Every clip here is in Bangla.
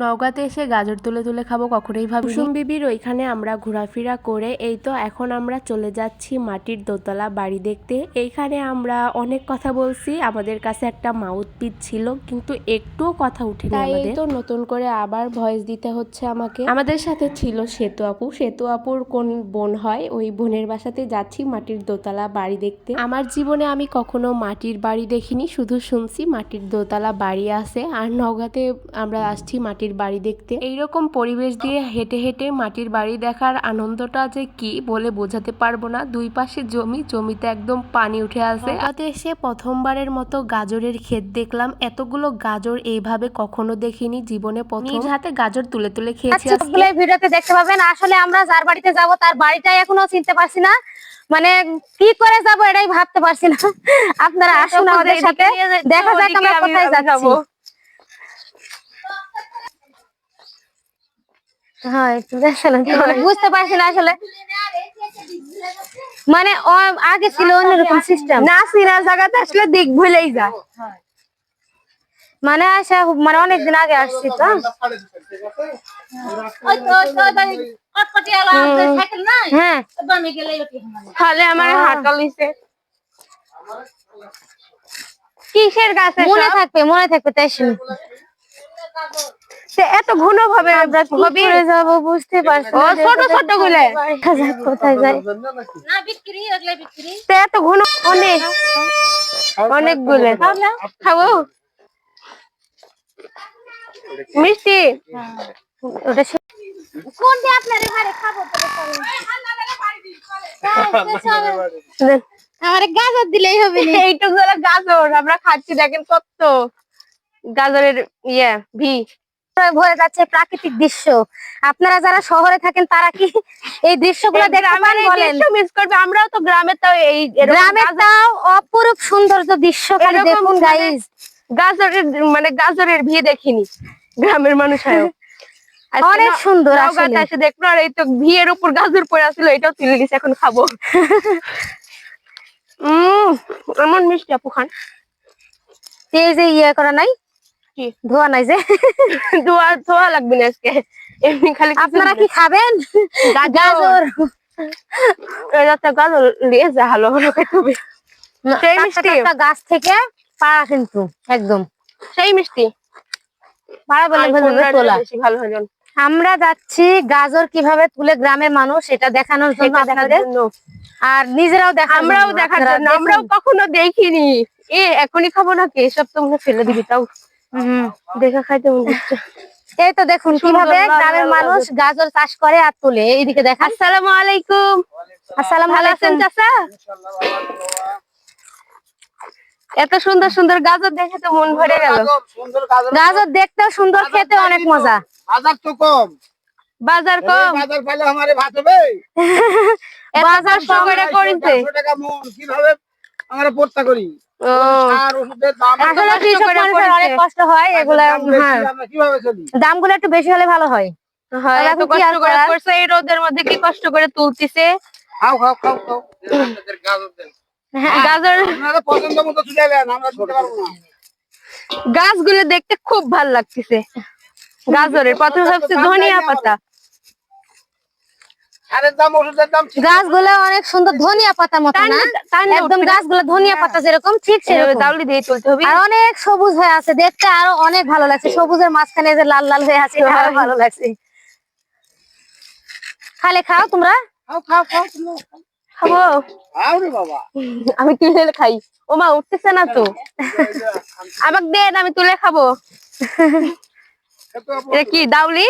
নওগাঁতে এসে গাজর তুলে তুলে খাব কখনোই ভাবি কুসুম বিবির ওইখানে আমরা ঘোরাফেরা করে এই তো এখন আমরা চলে যাচ্ছি মাটির দোতলা বাড়ি দেখতে। এইখানে আমরা অনেক কথা বলছি আমাদের কাছে একটা মাউথ পিস ছিল কিন্তু একটুও কথা উঠেনি এই আমাদের। তো নতুন করে আবার ভয়েস দিতে হচ্ছে আমাকে। আমাদের সাথে ছিল সেতু আপু। সেতু আপুর কোন বোন হয় ওই বোনের বাসাতে যাচ্ছি মাটির দোতলা বাড়ি দেখতে। আমার জীবনে আমি কখনো মাটির বাড়ি দেখিনি শুধু শুনছি মাটির দোতলা বাড়ি আছে। আর নওগাঁতে আমরা আসছি মাটির বাড়ি দেখতে। এইরকম পরিবেশ দিয়ে হেঁটে হেঁটে মাটির বাড়ি দেখার আনন্দটা যে কি বলে বোঝাতে পারব না। দুই পাশে জমি জমিতে একদম পানি উঠে আছে নওগাঁতে এসে প্রথমবারের মতো গাজরের ক্ষেত দেখলাম। এতগুলো গাজর এইভাবে কখনো দেখিনি জীবনে নিজ হাতে গাজর তুলে তুলে খেয়েছি আচ্ছা ভিডিওতে দেখতে পাবেন আসলে আমরা যার বাড়িতে যাব তার বাড়িটাই এখনও চিনতে পারছি না। মানে কি করে যাব এটাই ভাবতে পারছি না। আপনারা আসুন আমাদের সাথে। দেখা যাক আমরা কোথায় যাচ্ছি। হ্যাঁ একটু দেখেন মানে বুঝতে পারছি না আসলে। মানে আগে ছিল অন্যরকম সিস্টেম না সিনা জায়গাতে আসলে দিক ভুলেই যায়। মানে আসা মানে অনেকদিন আগে আসছি তো। হ্যাঁ। তাহলে আমার হাঁটা লিছে কিসের গাছে মনে থাকবে মনে থাকবে তাই শুনি। এত ঘন ভাবে আমরা কি করে যাব বুঝতে পারছি ও না ছোট ছোট গুলে দেখা যাক কোথায় যাই তে এত ঘন অনেক। অনেক গুলে খাব? মিষ্টি? ওটা সে- দেন। আমার গাজর দিলেই হবে এইটুকু গাজর আমরা খাচ্ছি দেখেন কত। গাজরের ইয়ে ভি। ভরে যাচ্ছে প্রাকৃতিক দৃশ্য। আপনারা যারা শহরে থাকেন তারা কি এই দৃশ্যগুলো দেখতে বলেন? মিস করবে। আমরাও তো গ্রামে তো এই গাজর- তাও অপরূপ সৌন্দর্য দৃশ্য খালি দেখুন মানে- গাইস গাজরের মানে গাজরের ভি দেখিনি। গ্রামের মানুষ অনেক সুন্দর আসলে। দেখল আর এই তো ভিয়ের উপর গাজর পড়ে আসছিল এটাও তুলে গেছে এখন খাব। উম এমন মিষ্টি আপু খান? এই যে ইয়ে করা নাই? কি? ধোয়া নাই যে? ধোয়া ধোয়া লাগবে না আজকে। এমনি খালি আপনারা কি খাবেন? গাজর। গাজর। নিয়ে যা খেতে সেই মিষ্টি। গাছ থেকে পাড়া কিন্তু একদম। সেই মিষ্টি। পাড়া বলে তোলা। ভালো আমরা যাচ্ছি গাজর কীভাবে তুলে গ্রামের মানুষ এটা দেখানোর জন্য আপনাদের। আর নিজেরাও দেখা আমরাও দেখার জন্য। আমরাও কখনো দেখিনি। এ এখনই খাব নাকি? এসব তো ফেলে দিবি তাও। দেখা খাইতে মনে এই তো দেখুন কীভাবে গ্রামের মানুষ গাজর চাষ করে আর তুলে। এইদিকে দেখান। আসসালামু আলাইকুম। আসসালাম ভালো আছেন? চাচা? এত সুন্দর সুন্দর গাজর দেখে তো মন ভরে গেল। গাজর গাজর দেখতেও সুন্দর খেতে অনেক মজা। বাজার তো কম। বাজার কম। বাজার পাইলে আমারে ভাত হবে। এত কষ্ট করে করিছে চারশো টাকা মন কীভাবে আমরা পড়তা করি? হয় হ্যাঁ। দামগুলো একটু বেশি হলে ভালো হয়। হয় এই রোদের মধ্যে কি কষ্ট করে তুলতিছে? গাজর না। গাছগুলো দেখতে খুব ভালো লাগতেছে। গাজরের। প্রথমে ধনিয়া পাতা সারের দাম ওষুধের দাম ঠিক গাছগুলো অনেক সুন্দর ধনিয়া পাতা মতো না? টান- টান একদম গাছগুলো ধনিয়া পাতা যেরকম ঠিক সেরকম। দাউলি দিয়ে তুলতে হবে। আর অনেক সবুজ হয়ে আছে দেখতে আরও অনেক ভালো লাগছে। সবুজের মাঝখানে যে লাল লাল হয়ে আছে আরও ভালো লাগছে। খালে খাও তোমরা। খাও খাও খাও তোমরা। খাব। আমি তুলে খাই। ও মা উঠতেছে না তো। আমাকে দেন আমি তুলে খাব। এটা কি দাউলি?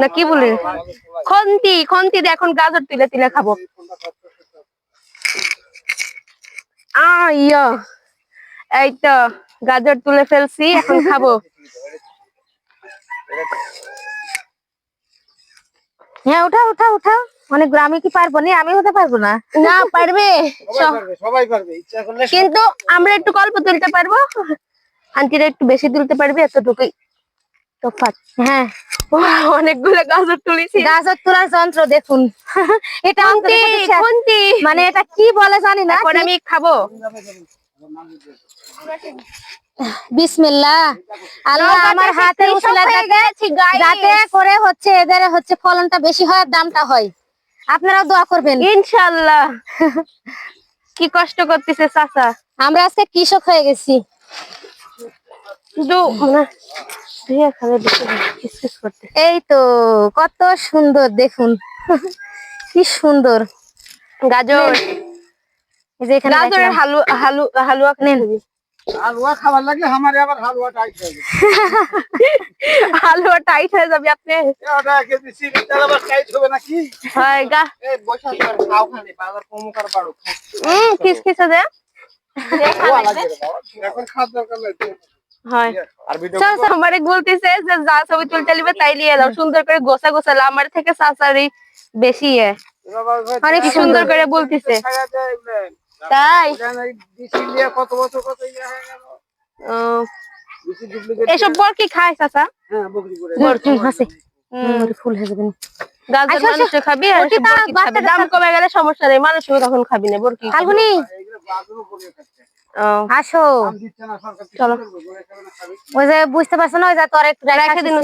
না কি বলি? খন্তি খন্তি দিয়ে এখন গাজর তুলে তুলে খাব। আহ ইয়া। এই তো গাজর তুলে ফেলছি এখন খাব। হ্যাঁ উঠাও উঠাও উঠাও। অনেক গ্রামে কি পারব না? আমি হতে পারব না। না পারবে। সবাই পারবে সবাই পারবে। ইচ্ছা করলে কিন্তু আমরা একটু গল্প তুলতে পারব? আন্টিরা একটু বেশি তুলতে পারবে এতটুকুই। তফাৎ। হ্যাঁ। অনেকগুলো গাজর তুলেছি। গাজর তোলার যন্ত্র দেখুন। এটা খন্তি আমাদের সাথে share- খন্তি। মানে এটা কি বলে জানি না এখন আমি খাব। বিসমিল্লাহ। আল্লাহ আমার হাতে যাতে যাতে করে হচ্ছে এদের হচ্ছে ফলনটা বেশি হয় দামটা হয়। আপনারাও দোয়া করবেন। ইনশাল্লাহ। কি কষ্ট করতেছে চাচা। আমরা আজকে কৃষক হয়ে গেছি। শুধু মানে এই তো কত সুন্দর দেখুন। কি সুন্দর। গাজর। এই যে গাজরের। হালু হালুয়া নেন। হালুয়া খাবার লাগলে আমার আবার হালুয়া টাইট হয়ে যাবে। হালুয়া টাইট হয়ে যাবে আপনি। ওটা কেজি সিরিজ তাহলে আবার টাইট হবে নাকি? হয় গা। এই বসা তো খাও খালি বাজার কম কর বাড়ো হুম খিসখিসে দে খাওয়া লাগবে রে বাবা। এখন খাওয়ার দরকার নেই হয়। চাচা আমারে বলতেছে যে যা ছবি তুলতে নিবে তাই নিয়ে দাও। সুন্দর করে গোছা গোছালো আমার থেকে চাচারই বেশি এ। অনেক সুন্দর করে বলতেছে। তাই। কত বছর কত ইয়ে এসব বর কি খায় চাচা হ্যাঁ ফুল হয়ে গাজর আচ্ছা, আচ্ছা, মানুষে খাবি? আর দাম কমে গেলে সমস্যা নেই মানুষও তখন খাবি না বরকি খাবে। ফাল্গুনি? আসো। চলো। ওই যে বুঝতে পারছ না ওই যে তোর একটু রেখে দিন